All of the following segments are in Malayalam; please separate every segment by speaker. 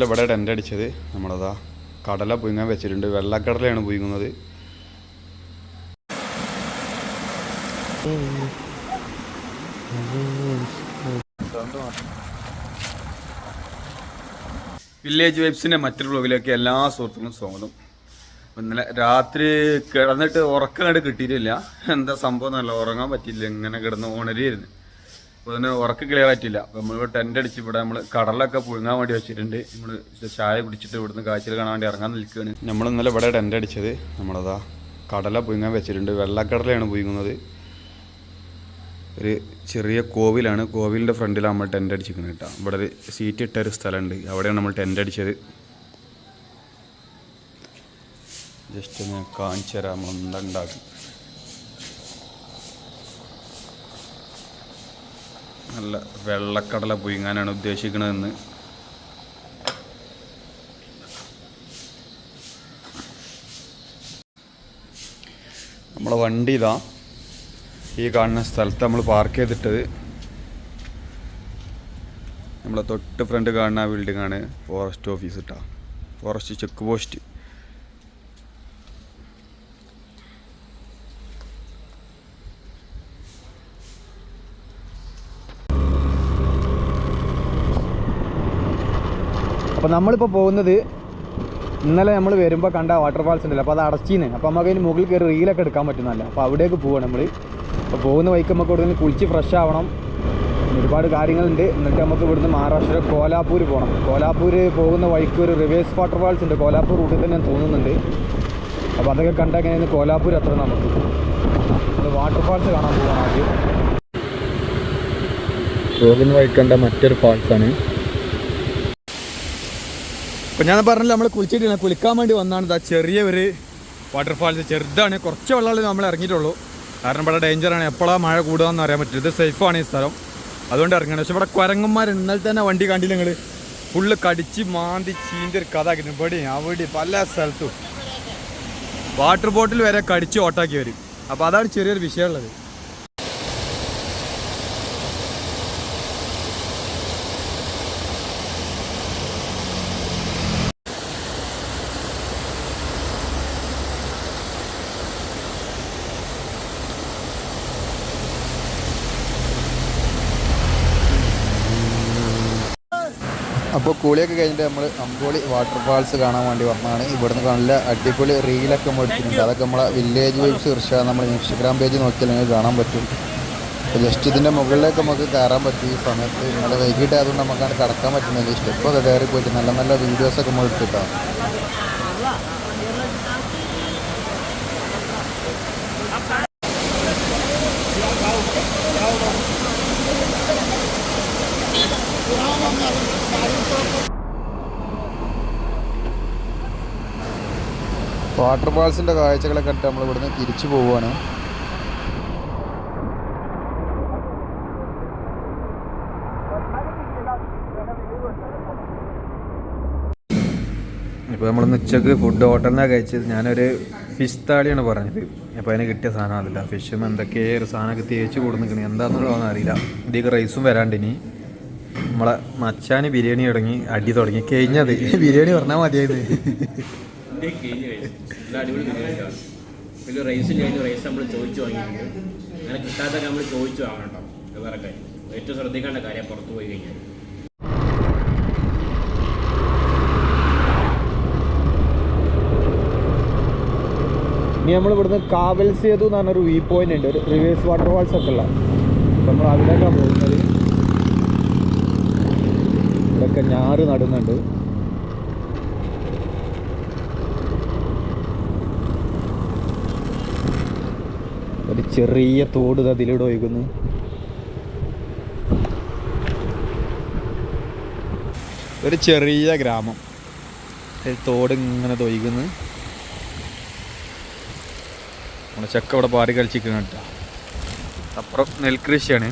Speaker 1: ഇന്നലെ ഇവിടെ ടെന്റ് അടിച്ചത്. നമ്മളതാ കടല പുയുങ്ങാൻ വെച്ചിട്ടുണ്ട്. വെള്ളക്കടലയാണ് പുയുങ്ങുന്നത് വില്ലേജ് വൈബ്സിന്റെ മറ്റൊരു ബ്ലോഗിലേക്ക് എല്ലാ സുഹൃത്തുക്കളും സ്വാഗതം. ഇന്നലെ രാത്രി കിടന്നിട്ട് ഉറക്കം കിട്ടിയിട്ടില്ല. എന്താ സംഭവം എന്നല്ല ഉറങ്ങാൻ പറ്റിയില്ല. ഇങ്ങനെ കിടന്ന് ഉണരിയായിരുന്നു അപ്പോൾ അതിന് ഉറക്ക് ക്ലിയർ ആയിട്ടില്ല. അപ്പോൾ നമ്മൾ ടെന്റ് അടിച്ച് ഇവിടെ നമ്മൾ കടലൊക്കെ പുഴുങ്ങാൻ വേണ്ടി വെച്ചിട്ടുണ്ട്. നമ്മൾ ചായ കുടിച്ചിട്ട് ഇവിടുന്ന് കാഴ്ചയിൽ കാണാൻ വേണ്ടി ഇറങ്ങാൻ നിൽക്കുകയാണ്. നമ്മൾ ഇന്നലെ ഇവിടെ ടെന്റ് അടിച്ചത് നമ്മളതാ കടല പുഴുങ്ങാൻ വെച്ചിട്ടുണ്ട്. വെള്ളക്കടലയാണ് പുഴുങ്ങുന്നത്. ഒരു ചെറിയ കോവിലാണ്. കോവിലിന്റെ ഫ്രണ്ടിലാണ് നമ്മൾ ടെന്റ് അടിച്ചിരിക്കുന്നത് കേട്ടോ. ഇവിടെ ഒരു സീറ്റ് ഇട്ട ഒരു സ്ഥലമുണ്ട്. അവിടെയാണ് നമ്മൾ ടെന്റ് അടിച്ചത്. ജസ്റ്റ് ഒന്ന് കാണിച്ചു തരാം നമ്മൾ എന്താ ഉണ്ടാക്കി. നല്ല വെള്ളക്കടല പുഴുങ്ങാനാണ് ഉദ്ദേശിക്കുന്നതെന്ന് നമ്മളെ വണ്ടി ഇതാ. ഈ കാണുന്ന സ്ഥലത്ത് നമ്മൾ പാർക്ക് ചെയ്തിട്ടത്. നമ്മളെ തൊട്ട് ഫ്രണ്ട് കാണുന്ന ബിൽഡിംഗ് ആണ് ഫോറസ്റ്റ് ഓഫീസ് കേട്ടോ ഫോറസ്റ്റ് ചെക്ക് പോസ്റ്റ്
Speaker 2: അപ്പോൾ നമ്മളിപ്പോൾ പോകുന്നത് ഇന്നലെ നമ്മൾ വരുമ്പോൾ കണ്ട വാട്ടർഫാൾസ് ഉണ്ടല്ലോ അപ്പോൾ അത് അടച്ചീന്ന് അപ്പോൾ നമുക്ക് അതിന് മുകളിൽ കയറി റീലൊക്കെ എടുക്കാൻ പറ്റുന്നല്ല അപ്പോൾ അവിടേക്ക് പോവാണ് നമ്മൾ അപ്പോൾ പോകുന്ന വഴിക്ക് നമുക്ക് ഇവിടുന്ന് കുളിച്ച് ഫ്രഷ് ആവണം. ഒരുപാട് കാര്യങ്ങളുണ്ട്. എന്നിട്ട് നമുക്ക് ഇവിടുന്ന് മഹാരാഷ്ട്ര കോലാപ്പൂർ പോകണം കോലാപ്പൂർ പോകുന്ന വഴിക്ക് ഒരു റിവേഴ്സ് വാട്ടർഫാൾസ് ഉണ്ട്. കോലാപ്പൂർ റൂട്ടിൽ തന്നെ തോന്നുന്നുണ്ട്. അപ്പോൾ അതൊക്കെ എങ്ങനെയാണ് കോലാപ്പൂർ അത്ര നമുക്ക്. വാട്ടർഫാൾസ് കാണാൻ പോകണം ആദ്യം. പോകുന്ന വഴി കണ്ട മറ്റൊരു ഫാൾസ് ആണ്
Speaker 1: അപ്പോൾ ഞാൻ പറഞ്ഞില്ല നമ്മൾ കുളിച്ചിട്ടില്ല. കുളിക്കാൻ വേണ്ടി വന്നാണ് ഇതാ ചെറിയ ഒരു വാട്ടർഫാൾസ് ചെറുതാണ്. കുറച്ച് വെള്ളമല്ലേ നമ്മൾ ഇറങ്ങിയിട്ടുള്ളൂ. കാരണം ഇവിടെ ഡേഞ്ചറാണ്. എപ്പോഴാണ് മഴ കൂടുകയെന്ന് അറിയാൻ പറ്റില്ല. ഇത് സേഫാണ് ഈ സ്ഥലം. അതുകൊണ്ട് ഇറങ്ങണം. പക്ഷെ ഇവിടെ കുരങ്ങന്മാർ ഇന്നലെ തന്നെ വണ്ടി കണ്ടില്ല നിങ്ങൾ ഫുള്ള് കടിച്ച് മാന്തി ചീന്റെ ഒരു കഥ ആക്കിയിരുന്നു ഇവിടെ അവിടെ പല സ്ഥലത്തും. വാട്ടർ ബോട്ടിൽ വരെ കടിച്ച് ഓട്ടാക്കി വരും. അപ്പോൾ അതാണ് ചെറിയൊരു വിഷയമുള്ളത്.
Speaker 2: അപ്പോൾ കുളിയൊക്കെ കഴിഞ്ഞിട്ട് നമ്മൾ അമ്പോളി വാട്ടർഫാൾസ് കാണാൻ വേണ്ടി വന്നതാണ്. ഇവിടുന്ന് നല്ല അടിപൊളി റീലൊക്കെ നമ്മൾ എടുത്തിട്ടുണ്ട് അതൊക്കെ നമ്മളെ വില്ലേജ് വൈബ്സ് ഇർഷ നമ്മൾ ഇൻസ്റ്റഗ്രാം പേജ് നോക്കിയാൽ നിങ്ങൾക്ക് കാണാൻ പറ്റും. അപ്പോൾ ജസ്റ്റ് ഇതിന്റെ മുകളിലേക്ക് നമുക്ക് കയറാൻ പറ്റും ഈ സമയത്ത്. നല്ല വൈകിട്ട് ആയതുകൊണ്ട് നമുക്കാണ് കടക്കാൻ പറ്റുന്നില്ല സ്റ്റെപ്പൊക്കെ കയറി പോയിട്ട് നല്ല നല്ല വീഡിയോസൊക്കെ നമ്മൾ എടുത്തിട്ടാണ് വാട്ടർഫാൾസിന്റെ കാഴ്ചകളെ കണ്ടിട്ട് നമ്മൾ ഇവിടുന്ന് തിരിച്ചു പോവുകയാണ്.
Speaker 1: ഇപ്പോൾ നമ്മൾ ഉച്ചയ്ക്ക് ഫുഡ് ഹോട്ടലിൽ നിന്നാണ് കഴിച്ചത്. ഞാനൊരു ഫിഷ് താളിയാണ് പറഞ്ഞത്. അപ്പോൾ അതിന് കിട്ടിയ സാധനം അതില്ല. ഫിഷും എന്തൊക്കെ ഒരു സാധനമൊക്കെ തേച്ച് കൊടുന്നിക്കണി എന്താണെന്നുള്ളതൊന്നും അറിയില്ല. ഇതിലേക്ക് റൈസും വരാണ്ടിനി നമ്മളെ മച്ചാന് ബിരിയാണി തുടങ്ങി അടി തുടങ്ങി. കഴിഞ്ഞത്. ബിരിയാണി പറഞ്ഞാൽ മതിയായത്.
Speaker 3: അടിപൊളി ബിരിയാണിയാണ് വലിയ റൈസ് കഴിഞ്ഞ് റൈസ് നമ്മൾ ചോദിച്ചു വാങ്ങിയിട്ടുണ്ട്. അങ്ങനെ കിട്ടാത്തൊക്കെ നമ്മൾ ചോദിച്ചു വാങ്ങണം കേട്ടോ. അത് വേറെ കാര്യം. ഏറ്റവും ശ്രദ്ധിക്കേണ്ട കാര്യം പുറത്തു പോയി കഴിഞ്ഞാൽ.
Speaker 2: ഇനി നമ്മൾ ഇവിടുന്ന് കാവൽ സേതു എന്ന് പറഞ്ഞൊരു വ്യൂ പോയിന്റ് ഉണ്ട്. ഒരു റിവേഴ്സ് വാട്ടർഫാൾസ് ഒക്കെ ഉള്ള നമ്മൾ അതിലേക്കാണ് പോകുന്നത്. ഇവിടെയൊക്കെ ഞാറ് നടുന്നുണ്ട്. ഒരു ചെറിയ തോട് അതിലൂടെ ഒഴുകുന്നു.
Speaker 1: ഒരു ചെറിയ ഗ്രാമം. തോട് ഇങ്ങനെ തൊയ്ക്കുന്നു നമ്മുടെ ചക്ക ഇവിടെ പാറി കളിച്ചിരിക്കുന്ന കേട്ടോ. അപ്പുറം നെൽകൃഷിയാണ്.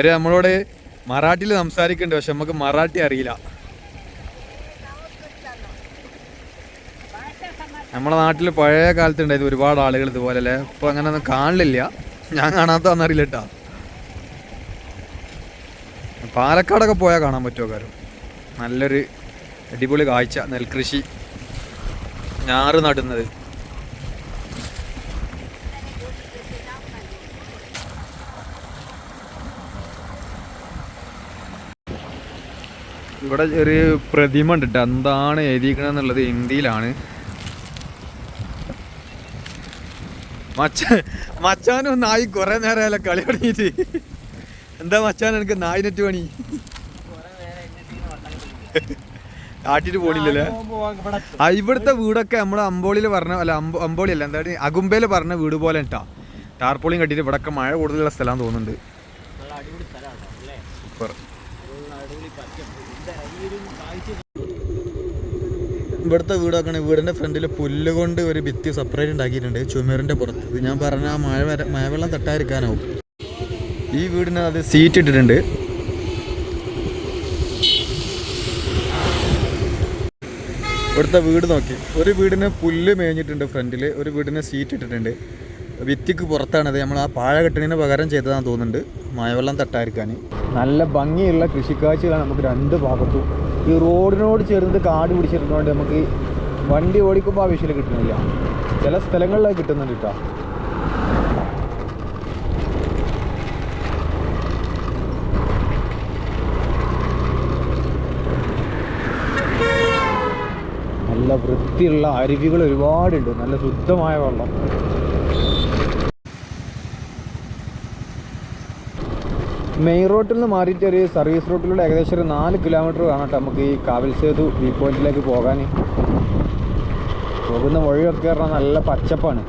Speaker 2: ഇവർ നമ്മളോട് മറാഠിയിൽ സംസാരിക്കുന്നുണ്ട് പക്ഷെ നമുക്ക് മറാഠി അറിയില്ല. നമ്മളെ നാട്ടിൽ പഴയ കാലത്ത് ഉണ്ടായത് ഒരുപാട് ആളുകൾ ഇതുപോലെ അല്ലേ ഇപ്പൊ അങ്ങനെ ഒന്നും കാണില്ല. ഞാൻ കാണാത്തറിയില്ല കേട്ടാ. പാലക്കാടൊക്കെ പോയാൽ കാണാൻ പറ്റുമോ കാര്യം? നല്ലൊരു അടിപൊളി കാഴ്ച നെൽകൃഷി ഞാറ് നടുന്നത്. ഇവിടെ ഒരു പ്രതിമ ഉണ്ട് ട്ടോ. എന്താണ് എഴുതിയിരിക്കണെന്നുള്ളത് ഹിന്ദിയിലാണ്. മച്ച മച്ചാനും നായി കുറെ നേരമല്ല കളി തുടങ്ങിയിട്ട്? എന്താ മച്ചാൻ എനിക്ക് നായിനെറ്റ് പണി? ആട്ടിട്ട് പോണില്ലല്ലേ? ഇവിടുത്തെ വീടൊക്കെ നമ്മുടെ അമ്പോളിയിൽ പറഞ്ഞ അല്ല അമ്പോ അമ്പോളി അല്ല എന്താ അകുമ്പയിൽ പറഞ്ഞ വീട് പോലെ കേട്ടോ ടാർപോളിയും കട്ടിട്ട് ഇവിടൊക്കെ മഴ കൂടുതലുള്ള സ്ഥലം തോന്നുന്നുണ്ട്
Speaker 3: നല്ല അടിപൊളി സ്ഥലമാണ് അല്ലേ
Speaker 2: സൂപ്പർ
Speaker 3: അടിപൊളി പച്ചപ്പ് എന്താ ഈ ഒരു കാഴ്ച
Speaker 2: ഇവിടുത്തെ വീടൊക്കെ വീടിന്റെ ഫ്രണ്ടിൽ പുല്ല് കൊണ്ട് ഒരു ഭിത്തി സെപ്പറേറ്റ് ഉണ്ടാക്കിയിട്ടുണ്ട് ചുമരിന്റെ പുറത്ത്. ഇത് ഞാൻ പറഞ്ഞ ആ മഴ മഴവെള്ളം തട്ടാതിരിക്കാനാവും. ഈ വീടിന് അത് സീറ്റ് ഇട്ടിട്ടുണ്ട്. ഇവിടുത്തെ വീട് നോക്കി. ഒരു വീടിന് പുല്ല് മേഞ്ഞിട്ടുണ്ട് ഫ്രണ്ടിൽ ഒരു വീടിന് സീറ്റ് ഇട്ടിട്ടുണ്ട്. ഭിത്തിക്ക് പുറത്താണത്. നമ്മൾ ആ പാഴ കെട്ടിന് പകരം ചെയ്തതാണെന്ന് തോന്നുന്നുണ്ട് മഴവെള്ളം തട്ടാതിരിക്കാൻ നല്ല ഭംഗിയുള്ള കൃഷിക്കാഴ്ചകളാണ് നമുക്ക് രണ്ട് ഭാഗത്തും. ഈ റോഡിനോട് ചേർന്ന് കാട് പിടിച്ചിരുന്നതുകൊണ്ട് നമുക്ക് വണ്ടി ഓടിക്കുമ്പോൾ ആ വിഷയം കിട്ടുന്നില്ല. ചില സ്ഥലങ്ങളിലൊക്കെ കിട്ടുന്നുണ്ട് കേട്ടോ നല്ല വൃത്തിയുള്ള അരുവികൾ ഒരുപാടുണ്ട്. നല്ല ശുദ്ധമായ വെള്ളം. മെയിൻ റോട്ടിൽ നിന്ന് മാറിയിട്ട് ഒരു സർവീസ് റോട്ടിലൂടെ ഏകദേശം ഒരു നാല് കിലോമീറ്റർ കാണട്ടെ നമുക്ക് ഈ കാവൽ സേതു വ്യൂ പോയിന്റിലേക്ക് പോകാൻ. പോകുന്ന വഴിയൊക്കെ പറഞ്ഞാൽ നല്ല പച്ചപ്പാണ്.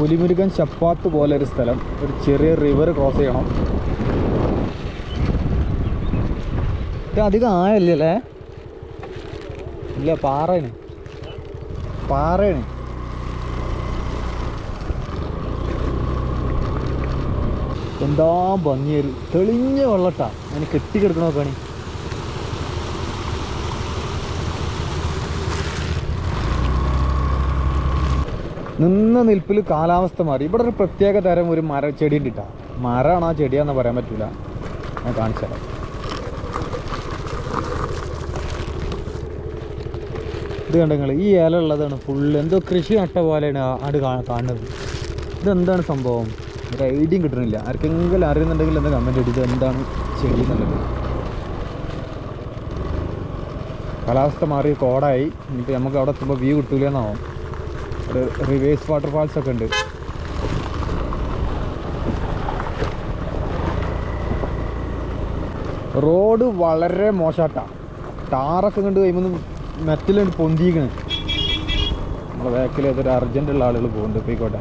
Speaker 2: പുലിമുരുകൻ ചപ്പാത്ത് പോലെ ഒരു സ്ഥലം. ഒരു ചെറിയ റിവർ ക്രോസ് ചെയ്യണം. അധികം ആയല്ലേ? ഇല്ല പാറയാണ് പാറയാണ് എന്താ ഭംഗിയൊരു തെളിഞ്ഞ വെള്ളട്ടാ. അതിന് കെട്ടിക്കിടക്കണ നോക്കാണി നിന്ന നിൽപ്പിൽ കാലാവസ്ഥ മാറി. ഇവിടെ ഒരു പ്രത്യേക തരം ഒരു മര ചെടി ഉണ്ട്. മരമാണോ ആ ചെടിയാന്ന് പറയാൻ പറ്റൂല. ഞാൻ കാണിച്ചു തരാം ഇത് കണ്ട നിങ്ങൾ ഈ ഇല ഉള്ളതാണ് ഫുള്ള് എന്തോ കൃഷി നട്ട പോലെയാണ് ആട് കാണുന്നത്. ഇതെന്താണ് സംഭവം? ഒരു ഐഡിയും കിട്ടണില്ല. ആർക്കെങ്കിലും അറിയുന്നുണ്ടെങ്കിൽ എന്താ കമന്റ് ഇട്ട് എന്താണ് ചെയ്യുന്നുള്ളത്? കാലാവസ്ഥ മാറി കോടായി. ഇനിയിപ്പോൾ നമുക്ക് അവിടെ എത്തുമ്പോൾ വ്യൂ കിട്ടൂല എന്നാവും. ഒരു റിവേഴ്സ് വാട്ടർഫാൾസ് ഒക്കെ ഉണ്ട്. റോഡ് വളരെ മോശാട്ടാണ് ടാറൊക്കെ കണ്ട് കഴിയുമ്പോൾ മെറ്റലുണ്ട് പൊന്തിക്കണ് നമ്മുടെ ബാക്കിൽ ഏതൊരു അർജന്റ് ഉള്ള ആളുകൾ പോകുന്നുണ്ട് പോയിക്കോട്ടെ.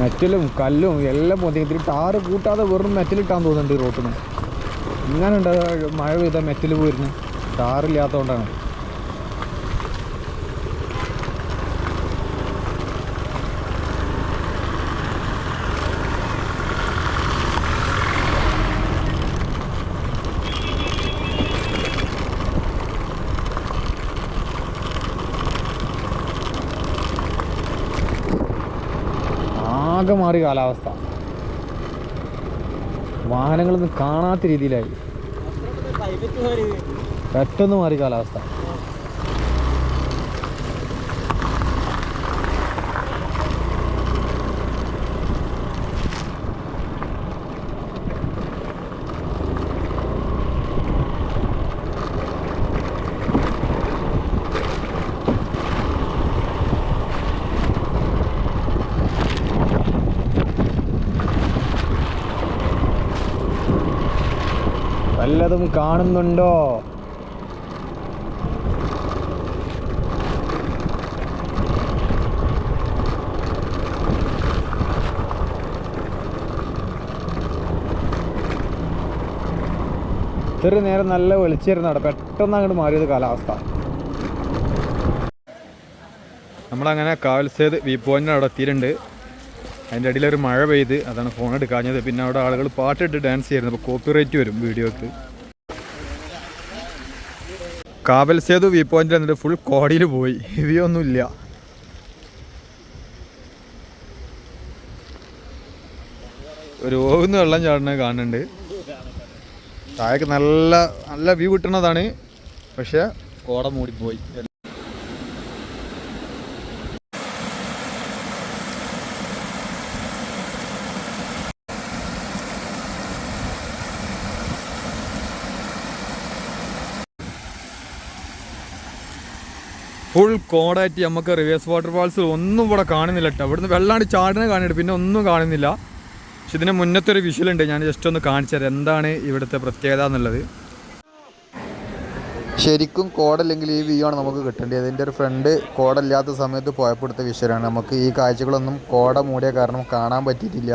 Speaker 2: മെറ്റലും കല്ലും എല്ലാം പൊന്തി. ഇതിൽ ടാറ് കൂട്ടാതെ വെറും മെറ്റലിട്ടാന്ന് തോന്നുന്നുണ്ട് ഈ റോട്ടിന്. ഇങ്ങനെ മഴ പെയ്താൽ മെറ്റൽ പോയിരുന്നു. ടാറില്ലാത്തതുകൊണ്ടാണ്. ആകെ മാറി കാലാവസ്ഥ. വാഹനങ്ങളൊന്നും കാണാത്ത രീതിയിലായി. പെട്ടെന്ന് മാറി കാലാവസ്ഥ. വല്ലതും കാണുന്നുണ്ടോ?
Speaker 1: ഇത്ര നേരം നല്ല വെളിച്ചിരുന്നു അവിടെ പെട്ടെന്ന് അങ്ങോട്ട് മാറിയത് കാലാവസ്ഥ. നമ്മളങ്ങനെ കാവൽസേത് വി പോയിന്റിന് അവിടെ എത്തിയിട്ടുണ്ട്. അതിന്റെ ഇടയിൽ ഒരു മഴ പെയ്ത് അതാണ് ഫോൺ എടുക്കാഞ്ഞത്. പിന്നെ അവിടെ ആളുകൾ പാട്ടിട്ട് ഡാൻസ് ചെയ്യുന്നത് അപ്പോൾ കോപ്പിറൈറ്റ് വരും വീഡിയോക്ക്. കാവൽ സേതു വ്യൂ പോയിന്റിൽ എന്നിട്ട് ഫുൾ കോടിയിൽ പോയി. വ്യൂ ഒന്നുമില്ല ഒരു ഓകുന്ന വെള്ളം ചാടുന്നത് കാണുന്നുണ്ട്. താഴേക്ക് നല്ല നല്ല വ്യൂ കിട്ടുന്നതാണ്. പക്ഷെ കോട മൂടിപ്പോയി. ഫുൾ കോടായിട്ട് നമുക്ക് റിവേഴ്സ് വാട്ടർഫാൾസ് ഒന്നും ഇവിടെ കാണുന്നില്ല കേട്ടോ ഇവിടുന്ന് വെള്ളാണ്ട് ചാടിനെ കാണിയിട്ട് പിന്നെ ഒന്നും കാണുന്നില്ല. പക്ഷെ ഇതിന് മുന്നത്തെ ഒരു വിഷലുണ്ട് ഞാൻ ജസ്റ്റ് ഒന്ന് കാണിച്ചു തരാം. എന്താണ് ഇവിടുത്തെ പ്രത്യേകത എന്നുള്ളത്. ശരിക്കും കോടല്ലെങ്കിൽ ഈ വ്യൂ ആണ് നമുക്ക് കിട്ടേണ്ടത്. എന്റെ ഒരു ഫ്രണ്ട് കോടല്ലാത്ത സമയത്ത് പോയപ്പോഴത്തെ വിഷയമാണ് നമുക്ക് ഈ കാഴ്ചകളൊന്നും കോട മൂടിയ കാരണം കാണാൻ പറ്റിയിട്ടില്ല.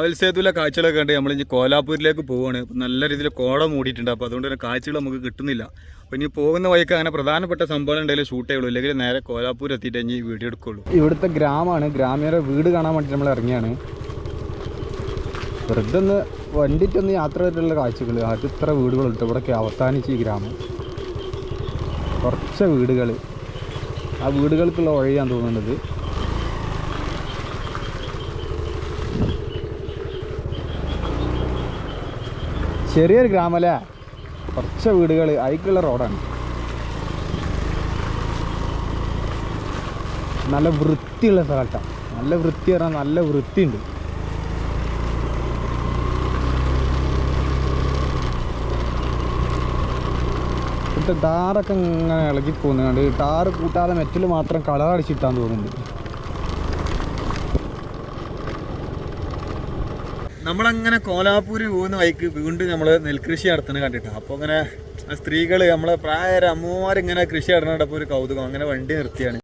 Speaker 1: കാവൽ സേതുവിലെ കാഴ്ചകളൊക്കെ കണ്ട് നമ്മൾ ഇനി കോലാപ്പൂരിലേക്ക് പോവുകയാണ് നല്ല രീതിയിൽ കോട മൂടിയിട്ടുണ്ട്. അപ്പോൾ അതുകൊണ്ട് തന്നെ കാഴ്ചകൾ നമുക്ക് കിട്ടുന്നില്ല. അപ്പോൾ ഇനി പോകുന്ന വഴിക്ക് അങ്ങനെ പ്രധാനപ്പെട്ട സംഭവം ഉണ്ടെങ്കിൽ ഷൂട്ട് ചെയ്യുള്ളൂ. അല്ലെങ്കിൽ നേരെ കോലാപ്പൂർ എത്തിയിട്ട് ഇനി വീഡിയോ എടുക്കുള്ളൂ. ഇവിടുത്തെ ഗ്രാമമാണ്. ഗ്രാമീണ വീട് കാണാൻ വേണ്ടി നമ്മൾ ഇറങ്ങിയാണ്. വെറുതെ ഒന്ന് വണ്ടിയിട്ടൊന്ന് യാത്ര ചെയ്തിട്ടുള്ള കാഴ്ചകൾ. അത് ഇത്ര വീടുകളുണ്ട് ഇവിടെയൊക്കെ അവസാനിച്ച് ഈ ഗ്രാമം. കുറച്ച് വീടുകൾ ആ വീടുകൾക്കുള്ള വഴിയാണ് തോന്നുന്നത്. ചെറിയൊരു ഗ്രാമല്ലേ? കുറച്ച് വീടുകൾ അതിക്കുള്ള റോഡാണ്. നല്ല വൃത്തിയുള്ള സ്ഥലത്താണ് നല്ല വൃത്തി പറഞ്ഞാൽ നല്ല വൃത്തിയുണ്ട്. ഇവിടുത്തെ ടാറൊക്കെ ഇങ്ങനെ ഇളകി പോകുന്നുണ്ട് ടാറ് കൂട്ടാതെ മെറ്റൽ മാത്രം കളർ അടിച്ചിട്ടാന്ന് തോന്നുന്നുണ്ട്. നമ്മളങ്ങനെ കോലാപ്പൂര് പോകുന്ന വഴിക്ക് വീണ്ടും നമ്മൾ നെൽകൃഷി നടത്തുന്നത് കണ്ടിട്ട്. അപ്പോൾ അങ്ങനെ സ്ത്രീകൾ നമ്മളെ പ്രായര അമ്മമാരിങ്ങനെ കൃഷി നടന്നിട്ടപ്പോൾ ഒരു കൗതുകം. അങ്ങനെ വണ്ടി നിർത്തിയാണ്.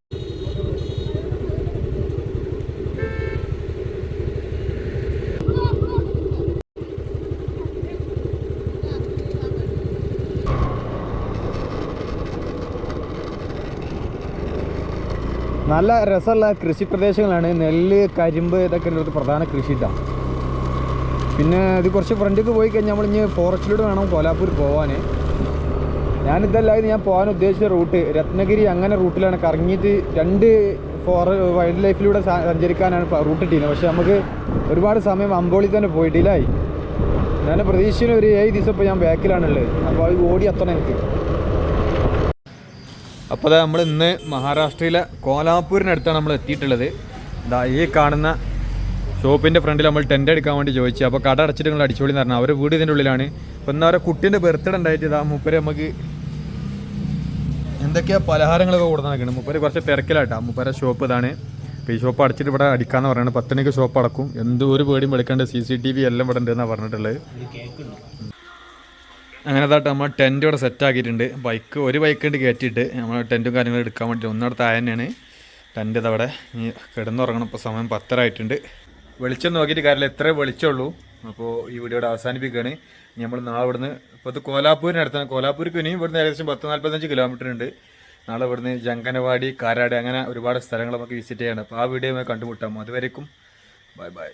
Speaker 1: നല്ല രസമുള്ള കൃഷി പ്രദേശങ്ങളാണ് നെല്ല് കരിമ്പ് ഇതൊക്കെ പ്രധാന കൃഷി പിന്നെ ഇത് കുറച്ച് ഫ്രണ്ടിലേക്ക് പോയി കഴിഞ്ഞാൽ നമ്മൾ ഇനി ഫോറസ്റ്റിലൂടെ വേണം കോലാപ്പൂർ പോകാൻ ഞാനിതല്ലാതെ ഞാൻ പോകാൻ ഉദ്ദേശിച്ച റൂട്ട്. രത്നഗിരി അങ്ങനെ റൂട്ടിലാണ്. കറങ്ങിയിട്ട് രണ്ട് ഫോറ വൈൽഡ് ലൈഫിലൂടെ സഞ്ചരിക്കാനാണ് റൂട്ട് ഇട്ടിരുന്നത് പക്ഷേ നമുക്ക് ഒരുപാട് സമയം അമ്പോളി തന്നെ പോയിട്ടില്ലായി. ഞാൻ പ്രതീക്ഷിക്കുന്ന ഒരു ഏഴ് ദിവസം ഇപ്പോൾ ഞാൻ ബാക്കിലാണുള്ളത്. അപ്പോൾ അത് ഓടി എത്തണം എനിക്ക്. അപ്പോൾ നമ്മൾ ഇന്ന് മഹാരാഷ്ട്രയിലെ കോലാപ്പൂരിനടുത്താണ് നമ്മൾ എത്തിയിട്ടുള്ളത്. ഈ കാണുന്ന ഷോപ്പിന്റെ ഫ്രണ്ടിൽ നമ്മൾ ടെന്റ് എടുക്കാൻ വേണ്ടി ചോദിച്ചു. അപ്പോൾ കട അടച്ചിട്ട് നിങ്ങൾ അടിച്ചോളി എന്ന് പറഞ്ഞു. അവർ വീട് ഇതിന്റെ ഉള്ളിലാണ്. അപ്പോൾ എന്നാൽ അവരെ കുട്ടീന്റെ ബർത്ത്ഡേ ഉണ്ടായിട്ട് ഇതാ മൂപ്പര് നമുക്ക് എന്തൊക്കെയാ പലഹാരങ്ങളൊക്കെ കൊടുത്ത് നടക്കുന്നത് മൂപ്പര് കുറച്ച് തിരക്കിലാട്ടാ. മൂപ്പരെ ഷോപ്പ് ഇതാണ്. അപ്പോൾ ഈ ഷോപ്പ് അടച്ചിട്ട് ഇവിടെ അടിക്കാന്ന് പറയുന്നത് പത്ത് മണിക്ക് ഷോപ്പ് അടക്കും. എന്ത് ഒരു പേടിയും എടുക്കേണ്ട സി സി ടി വി എല്ലാം ഇവിടെ ഉണ്ടെന്നാണ് പറഞ്ഞിട്ടുള്ളത്. അങ്ങനെ അതായിട്ട് നമ്മൾ ടെന്റ് ഇവിടെ സെറ്റ് ആക്കിയിട്ടുണ്ട്. ബൈക്ക് ഒരു ബൈക്ക് ഉണ്ട് കയറ്റിയിട്ട് നമ്മൾ ടെന്റും കാര്യങ്ങളും എടുക്കാൻ വേണ്ടി ഒന്നിടത്ത് ആയ തന്നെയാണ്. ടെന്റ് ഇതവിടെ കിടന്നുറങ്ങണം. ഇപ്പോൾ സമയം പത്തര ആയിട്ടുണ്ട്. വെളിച്ചം നോക്കിയിട്ട് കാര്യമില്ല. എത്ര വെളിച്ചമുള്ളൂ. അപ്പോൾ ഈ വീഡിയോയുടെ അവസാനിപ്പിക്കുകയാണ്. നമ്മൾ നാളെ ഇവിടുന്ന് ഇപ്പോൾ ഇത് കോലാപ്പൂരിനടുത്താണ് കോലാപ്പൂർക്ക് ഇനിയും ഇവിടുന്ന് ഏകദേശം പത്ത് നാൽപ്പത്തഞ്ച് കിലോമീറ്റർ ഉണ്ട്. നാളെ ഇവിടുന്ന് ജങ്കനവാടി കാരാട് അങ്ങനെ ഒരുപാട് സ്ഥലങ്ങൾ നമുക്ക് വിസിറ്റ് ചെയ്യണം അപ്പോൾ ആ വീഡിയോ കണ്ടുമുട്ടാം. അതുവരേക്കും. Bye bye.